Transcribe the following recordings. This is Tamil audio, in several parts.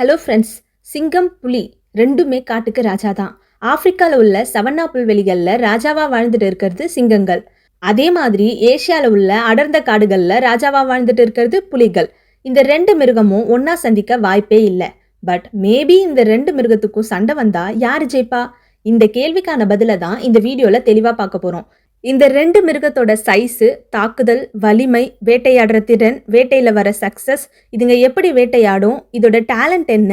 ஹலோ ஃப்ரெண்ட்ஸ் சிங்கம் புலி ரெண்டுமே காட்டுக்கு ராஜா தான் ஆப்பிரிக்காவில் உள்ள சவன்னா புல்வெளிகளில் ராஜாவாக வாழ்ந்துட்டு இருக்கிறது சிங்கங்கள். அதே மாதிரி ஏசியாவில் உள்ள அடர்ந்த காடுகளில் ராஜாவாக வாழ்ந்துட்டு இருக்கிறது புலிகள். இந்த ரெண்டு மிருகமும் ஒன்றா சந்திக்க வாய்ப்பே இல்லை. பட் மேபி இந்த ரெண்டு மிருகத்துக்கும் சண்டை வந்தா யார் ஜெயிப்பா? இந்த கேள்விக்கான பதிலை தான் இந்த வீடியோவில் தெளிவாக பார்க்க போகிறோம் இந்த ரெண்டு மிருகத்தோட சைஸு தாக்குதல் வலிமை வேட்டையாடுற திறன் வேட்டையில் வர சக்ஸஸ் இதுங்க எப்படி வேட்டையாடும் இதோட டேலண்ட் என்ன?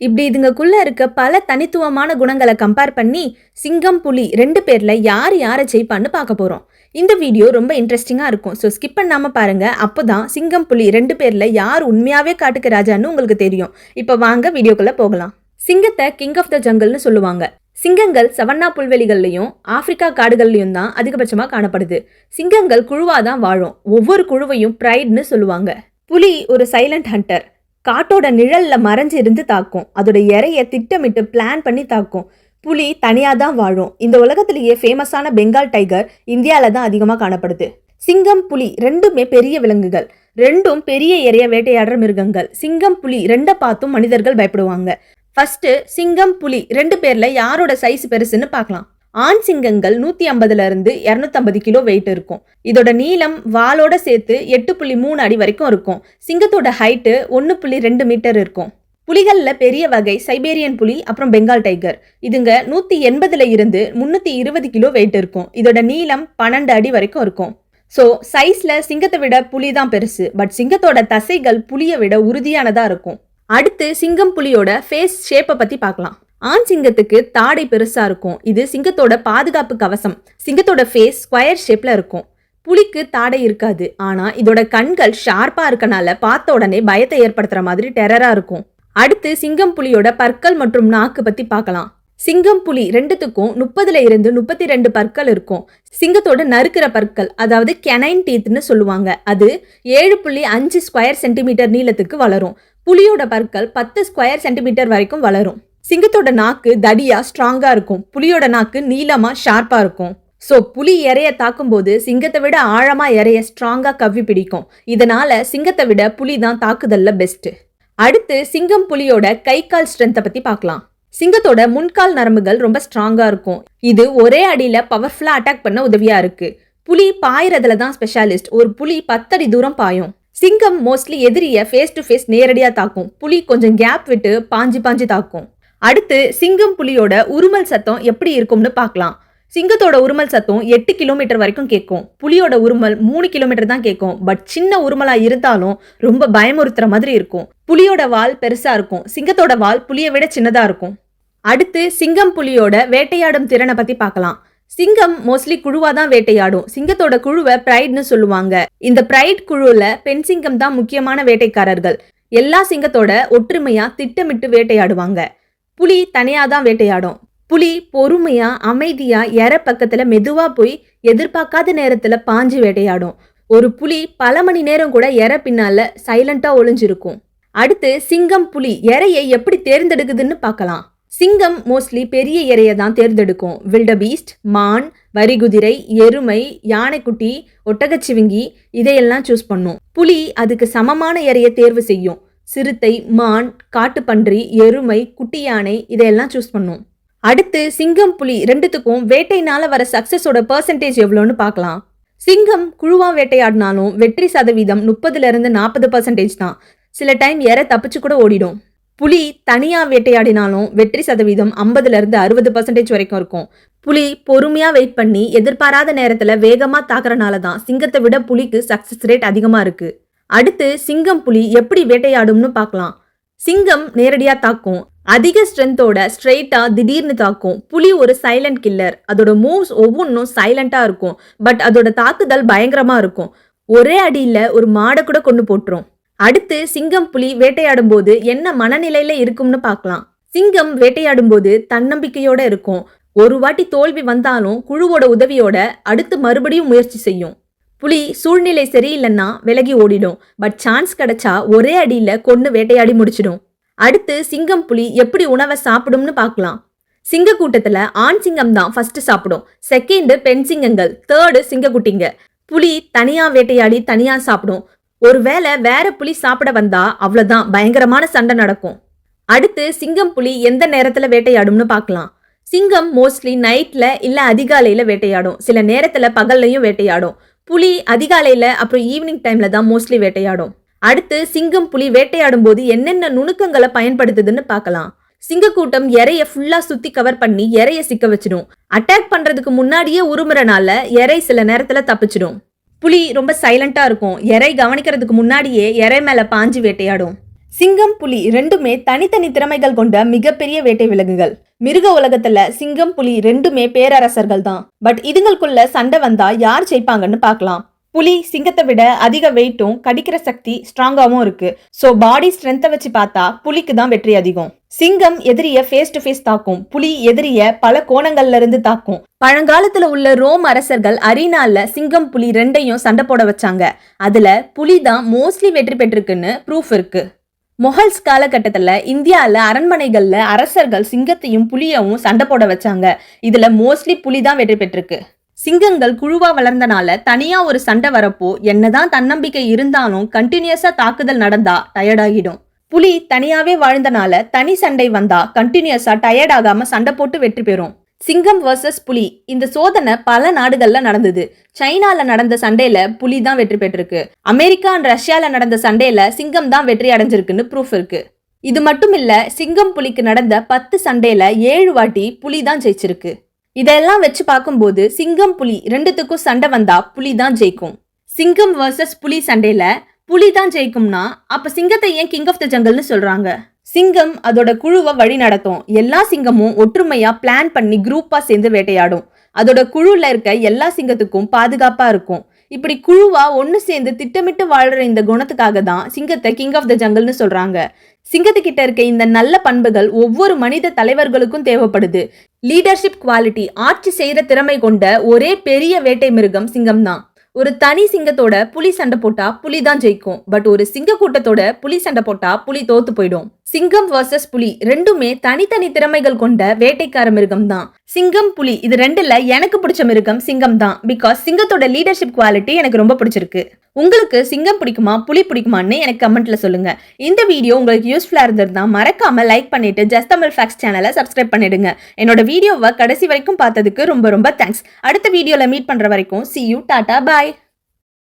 இப்படி இதுங்களுக்குள்ளே இருக்க பல தனித்துவமான குணங்களை கம்பேர் பண்ணி சிங்கம் புலி ரெண்டு பேரில் யார் யாரை ஜெயிப்பான்னு பார்க்க போகிறோம் இந்த வீடியோ ரொம்ப இன்ட்ரெஸ்டிங்காக இருக்கும். ஸோ ஸ்கிப் பண்ணாமல் பாருங்க. அப்போதான் சிங்கம் புலி ரெண்டு பேரில் யார் உண்மையாகவே காட்டுக்கு ராஜான்னு உங்களுக்கு தெரியும். இப்போ வாங்க வீடியோக்குள்ளே போகலாம். சிங்கத்தை கிங் ஆஃப் த ஜங்கல்னு சொல்லுவாங்க. சிங்கங்கள் சவன்னா புல்வெளிகள்லையும் ஆப்பிரிக்கா காடுகள்லையும் தான் அதிகபட்சமாக காணப்படுது. சிங்கங்கள் குழுவாக தான் வாழும். ஒவ்வொரு குழுவையும் ப்ரைட்னு சொல்லுவாங்க. புலி ஒரு சைலண்ட் ஹண்டர். காட்டோட நிழல்ல மறைஞ்சு இருந்து தாக்கும். அதோட இறைய திட்டமிட்டு பிளான் பண்ணி தாக்கும். புலி தனியாக தான் வாழும். இந்த உலகத்திலேயே ஃபேமஸான பெங்கால் டைகர் இந்தியாவில் தான் அதிகமாக காணப்படுது. சிங்கம் புலி ரெண்டுமே பெரிய விலங்குகள். ரெண்டும் பெரிய இறைய வேட்டையாடுற மிருகங்கள். சிங்கம் புலி ரெண்டை பார்த்தும் மனிதர்கள் பயப்படுவாங்க. ஃபர்ஸ்ட் சிங்கம் புலி ரெண்டு பேர்ல யாரோட சைஸ் பெருசுன்னு பார்க்கலாம். ஆண் சிங்கங்கள் நூத்தி ஐம்பதுல இருந்து இரநூத்தம்பது கிலோ வெயிட் இருக்கும். இதோட நீளம் வாலோட சேர்த்து எட்டு புள்ளி மூணு அடி வரைக்கும் இருக்கும். சிங்கத்தோட ஹைட்டு ஒன்று புள்ளி ரெண்டு மீட்டர் இருக்கும். புலிகளில் பெரிய வகை சைபேரியன் புலி அப்புறம் பெங்கால் டைகர் இதுங்க நூத்தி எண்பதுல இருந்து முன்னூத்தி இருபது கிலோ வெயிட் இருக்கும். இதோட நீளம் பன்னெண்டு அடி வரைக்கும் இருக்கும். ஸோ சைஸ்ல சிங்கத்தை விட புலி தான் பெருசு. பட் சிங்கத்தோட தசைகள் புலியை விட உறுதியானதா இருக்கும். அடுத்து சிங்கம் புலியோட ஃபேஸ் ஷேப்பை பற்றி பார்க்கலாம். ஆண் சிங்கத்துக்கு தாடை பெருசாக இருக்கும். இது சிங்கத்தோட பாதுகாப்பு கவசம். சிங்கத்தோட ஃபேஸ் ஸ்கொயர் ஷேப்பில் இருக்கும். புலிக்கு தாடை இருக்காது. ஆனால் இதோட கண்கள் ஷார்ப்பாக இருக்கனால பார்த்த உடனே பயத்தை ஏற்படுத்துகிற மாதிரி டெரராக இருக்கும். அடுத்து சிங்கம் புலியோட பற்கள் மற்றும் நாக்கு பற்றி பார்க்கலாம். சிங்கம் புலி ரெண்டுத்துக்கும் முப்பதுல இருந்து முப்பத்தி ரெண்டு பற்கள் இருக்கும். சிங்கத்தோட நறுக்கிற பற்கள் அதாவது கெனைன் டீத்னு சொல்லுவாங்க. அது ஏழு புள்ளி அஞ்சு ஸ்கொயர் சென்டிமீட்டர் நீளத்துக்கு வளரும். புலியோட பற்கள் பத்து ஸ்கொயர் சென்டிமீட்டர் வரைக்கும் வளரும். சிங்கத்தோட நாக்கு தடியா ஸ்ட்ராங்கா இருக்கும். புலியோட நாக்கு நீளமா ஷார்ப்பா இருக்கும். ஸோ புலி இறைய தாக்கும்போது சிங்கத்தை விட ஆழமா இறைய ஸ்ட்ராங்கா கவ்வி பிடிக்கும். இதனால சிங்கத்தை விட புலி தான் தாக்குதல்ல பெஸ்ட் அடுத்து சிங்கம் புலியோட கை கால் ஸ்ட்ரென்த்தை பத்தி பார்க்கலாம். சிங்கத்தோட முன்கால் நரம்புகள் ரொம்ப ஸ்ட்ராங்கா இருக்கும். இது ஒரே அடியில பவர்ஃபுல்லா அட்டாக் பண்ண உதவியா இருக்கு. புலி பாயறதுல தான் ஸ்பெஷாலிஸ்ட் ஒரு புலி பத்தடி தூரம் பாயும். சிங்கம் மோஸ்ட்லி எதிரிய ஃபேஸ் டு ஃபேஸ் நேரடியாக தாக்கும். புலி கொஞ்சம் கேப் விட்டு பாஞ்சு பாஞ்சு தாக்கும். அடுத்து சிங்கம் புலியோட உருமல் சத்தம் எப்படி இருக்கும்னு பார்க்கலாம். சிங்கத்தோட உருமல் சத்தம் எட்டு கிலோமீட்டர் வரைக்கும் கேட்கும். புலியோட உருமல் மூணு கிலோமீட்டர் தான் கேட்கும். பட் சின்ன உருமலா இருந்தாலும் ரொம்ப பயமுறுத்துற மாதிரி இருக்கும். புலியோட வால் பெருசா இருக்கும். சிங்கத்தோட வால் புலியை விட சின்னதா இருக்கும். அடுத்து சிங்கம் புலியோட வேட்டையாடும் திறனை பத்தி பார்க்கலாம். சிங்கம் மோஸ்ட்லி குழுவா தான் வேட்டையாடும். சிங்கத்தோட குழுவை பிரைட்னு சொல்லுவாங்க. இந்த பிரைட் குழுல பெண் சிங்கம் தான் முக்கியமான வேட்டைக்காரர்கள். எல்லா சிங்கத்தோட ஒற்றுமையா திட்டமிட்டு வேட்டையாடுவாங்க. புலி தனியா தான் வேட்டையாடும். புலி பொறுமையா அமைதியா எற பக்கத்துல மெதுவா போய் எதிர்பார்க்காத நேரத்துல பாஞ்சு வேட்டையாடும். ஒரு புலி பல மணி நேரம் கூட எற பின்னால சைலண்டா ஒளிஞ்சிருக்கும். அடுத்து சிங்கம் புலி எறையை எப்படி தேர்ந்தெடுக்குதுன்னு பார்க்கலாம். சிங்கம் மோஸ்ட்லி பெரிய இறையை தான் தேர்ந்தெடுக்கும். வில்டபீஸ்ட் மான் வரிகுதிரை எருமை யானைக்குட்டி ஒட்டகச்சிவிங்கி இதையெல்லாம் சூஸ் பண்ணும். புலி அதுக்கு சமமான இறையை தேர்வு செய்யும். சிறுத்தை மான் காட்டுப்பன்றி எருமை குட்டி யானை இதையெல்லாம் சூஸ் பண்ணும். அடுத்து சிங்கம் புலி ரெண்டுத்துக்கும் வேட்டையினால வர சக்சஸோட பர்சன்டேஜ் எவ்வளோன்னு பார்க்கலாம். சிங்கம் குழுவா வேட்டையாடினாலும் வெற்றி சதவீதம் முப்பதுல இருந்து நாற்பது பர்சன்டேஜ் தான். சில டைம் எற தப்பிச்சு கூட ஓடிடும். புலி தனியாக வேட்டையாடினாலும் வெற்றி சதவீதம் ஐம்பதுலேருந்து அறுபது பர்சன்டேஜ் வரைக்கும் இருக்கும். புலி பொறுமையாக வெயிட் பண்ணி எதிர்பாராத நேரத்தில் வேகமாக தாக்குறனால தான் சிங்கத்தை விட புலிக்கு சக்ஸஸ் ரேட் அதிகமாக இருக்குது அடுத்து சிங்கம் புலி எப்படி வேட்டையாடும்னு பார்க்கலாம். சிங்கம் நேரடியாக தாக்கும். அதிக ஸ்ட்ரென்த்தோட ஸ்ட்ரெயிட்டா திடீர்னு தாக்கும். புலி ஒரு சைலண்ட் கில்லர் அதோட மூவ்ஸ் ஒவ்வொன்றும் சைலண்டா இருக்கும். பட் அதோட தாக்குதல் பயங்கரமா இருக்கும். ஒரே அடியில ஒரு மாடை கூட கொண்டு போட்டுரும். அடுத்து சிங்கம் புலி வேட்டையாடும் போது என்ன மனநிலையில இருக்கும்னு பார்க்கலாம். சிங்கம் வேட்டையாடும் போது தன்னம்பிக்கையோட இருக்கும். ஒரு வாட்டி தோல்வி வந்தாலும் குழுவோட உதவியோட அடுத்து மறுபடியும் முயற்சி செய்யும். புலி சூழ்நிலை சரியில்லைன்னா விலகி ஓடிடும். பட் சான்ஸ் கிடைச்சா ஒரே அடியில கொண்டு வேட்டையாடி முடிச்சிடும். அடுத்து சிங்கம் புலி எப்படி உணவை சாப்பிடும்னு பார்க்கலாம். சிங்க கூட்டத்துல ஆண் சிங்கம் தான் ஃபர்ஸ்ட் சாப்பிடும். செகண்ட் பெண் சிங்கங்கள். தேர்டு சிங்கக்குட்டிங்க புலி தனியா வேட்டையாடி தனியா சாப்பிடும். ஒருவேளை வேற புலி சாப்பிட வந்தா அவ்வளவுதான் பயங்கரமான சண்டை நடக்கும். அடுத்து சிங்கம் புலி எந்த நேரத்துல வேட்டையாடும்னு பார்க்கலாம். சிங்கம் மோஸ்ட்லி நைட்ல இல்ல அதிகாலையில வேட்டையாடும். சில நேரத்துல பகல்லையும் வேட்டையாடும். புலி அதிகாலையில அப்புறம் ஈவினிங் டைம்ல தான் மோஸ்ட்லி வேட்டையாடும். அடுத்து சிங்கம் புலி வேட்டையாடும் போது என்னென்ன நுணுக்கங்களை பயன்படுத்துதுன்னு பார்க்கலாம். சிங்கக்கூட்டம் இறைய ஃபுல்லா சுத்தி கவர் பண்ணி இறைய சிக்க வச்சிடும். அட்டாக் பண்றதுக்கு முன்னாடியே உருமுறனால இறை சில நேரத்துல தப்பிச்சிடும். புலி ரொம்ப சைலண்டா இருக்கும். எறை கவனிக்கிறதுக்கு முன்னாடியே எறை மேலே பாஞ்சு வேட்டையாடும். சிங்கம் புலி ரெண்டுமே தனித்தனி திறமைகள் கொண்ட மிகப்பெரிய வேட்டை விலங்குகள். மிருக உலகத்துல சிங்கம் புலி ரெண்டுமே பேரரசர்கள் தான் பட் இதுங்களுக்குள்ள சண்டை வந்தா யார் ஜெயிப்பாங்கன்னு பார்க்கலாம். புலி சிங்கத்தை விட அதிக வெயிட்டும் கடிக்கிற சக்தி ஸ்ட்ராங்காகவும் இருக்கு. ஸோ பாடி ஸ்ட்ரென்த்தை வச்சு பார்த்தா புலிக்கு தான் வெற்றி அதிகம். சிங்கம் எதிரிய ஃபேஸ் டு ஃபேஸ் தாக்கும். புலி எதிரிய பல கோணங்கள்ல இருந்து தாக்கும். பழங்காலத்துல உள்ள ரோம் அரசர்கள் அரீனால சிங்கம் புலி ரெண்டையும் சண்டை போட வச்சாங்க. அதுல புலி தான் மோஸ்ட்லி வெற்றி பெற்றிருக்குன்னு ப்ரூஃப் இருக்கு. மொஹல்ஸ் காலகட்டத்தில் இந்தியாவில் அரண்மனைகளில் அரசர்கள் சிங்கத்தையும் புலியவும் சண்டை போட வச்சாங்க. இதில் மோஸ்ட்லி புலி தான் வெற்றி பெற்றிருக்கு. சிங்கங்கள் குழுவா வளர்ந்தனால தனியா ஒரு சண்டை வரப்போ என்னதான் தன்னம்பிக்கை இருந்தாலும் கண்டினியூஸா தாக்குதல் நடந்தா டயர்டாகிடும் புலி தனியாவே வாழ்ந்தனால தனி சண்டை வந்தா கண்டினியூஸா டயர்ட் ஆகாம சண்டை போட்டு வெற்றி பெறும். சிங்கம் வர்சஸ் புலி. இந்த சோதனை பல நாடுகள்ல நடந்தது. சைனால நடந்த சண்டையில புலி தான் வெற்றி பெற்றிருக்கு. அமெரிக்கா அண்ட் ரஷ்யால நடந்த சண்டையில சிங்கம் தான் வெற்றி அடைஞ்சிருக்குன்னு ப்ரூஃப் இருக்கு. இது மட்டும் இல்ல சிங்கம் புலிக்கு நடந்த பத்து சண்டையில ஏழு வாட்டி புலி தான் ஜெயிச்சிருக்கு. இதெல்லாம் வச்சு பார்க்கும்போது சிங்கம் புலி ரெண்டுத்துக்கும் சண்டை வந்தா புலி தான் ஜெயிக்கும். சிங்கம் வர்சஸ் புலி சண்டையில புலி தான் ஜெயிக்கும்னா அப்ப சிங்கத்தை ஏன் கிங் ஆஃப் த ஜங்கல்னு சொல்றாங்க? சிங்கம் அதோட குழுவை வழி நடத்தும். எல்லா சிங்கமும் ஒற்றுமையா பிளான் பண்ணி குரூப்பா சேர்ந்து வேட்டையாடும். அதோட குழுல இருக்க எல்லா சிங்கத்துக்கும் பாதுகாப்பா இருக்கும். இப்படி குழுவா ஒன்னு சேர்ந்து திட்டமிட்டு வாழ்ற இந்த குணத்துக்காக தான் சிங்கத்தை கிங் ஆஃப் த ஜங்கல்னு சொல்றாங்க. சிங்கத்துக்கிட்ட இருக்க இந்த நல்ல பண்புகள் ஒவ்வொரு மனித தலைவர்களுக்கும் தேவைப்படுது. லீடர்ஷிப் குவாலிட்டி ஆட்சி செய்யற திறமை கொண்ட ஒரே பெரிய வேட்டை மிருகம் சிங்கம் தான் ஒரு தனி சிங்கத்தோட புலி சண்டை போட்டா புலி தான் ஜெயிக்கும். பட் ஒரு சிங்க கூட்டத்தோட புலி சண்டை போட்டா புலி தோத்து போயிடும். சிங்கம் வர்சஸ் புலி ரெண்டுமே தனித்தனி திறமைகள் கொண்ட வேட்டைக்கார மிருகம் தான் சிங்கம் புலி. இது ரெண்டுல எனக்கு பிடிச்ச மிருகம் சிங்கம் தான். பிகாஸ் சிங்கத்தோட லீடர்ஷிப் குவாலிட்டி எனக்கு ரொம்ப பிடிச்சிருக்கு. உங்களுக்கு சிங்கம் பிடிக்குமா புலி பிடிக்குமான்னு எனக்கு கமெண்ட்ல சொல்லுங்க. இந்த வீடியோ உங்களுக்கு யூஸ்ஃபுல்லா இருந்திருந்தா மறக்காம லைக் பண்ணிட்டு ஜஸ்ட் தமிழ் ஃபேக்ஸ் சேனலை சப்ஸ்கிரைப் பண்ணிடுங்க. என்னோட வீடியோவை கடைசி வரைக்கும் பார்த்ததுக்கு ரொம்ப ரொம்ப தேங்க்ஸ் அடுத்த வீடியோல மீட் பண்ற வரைக்கும் சி யூ டாடா பாய்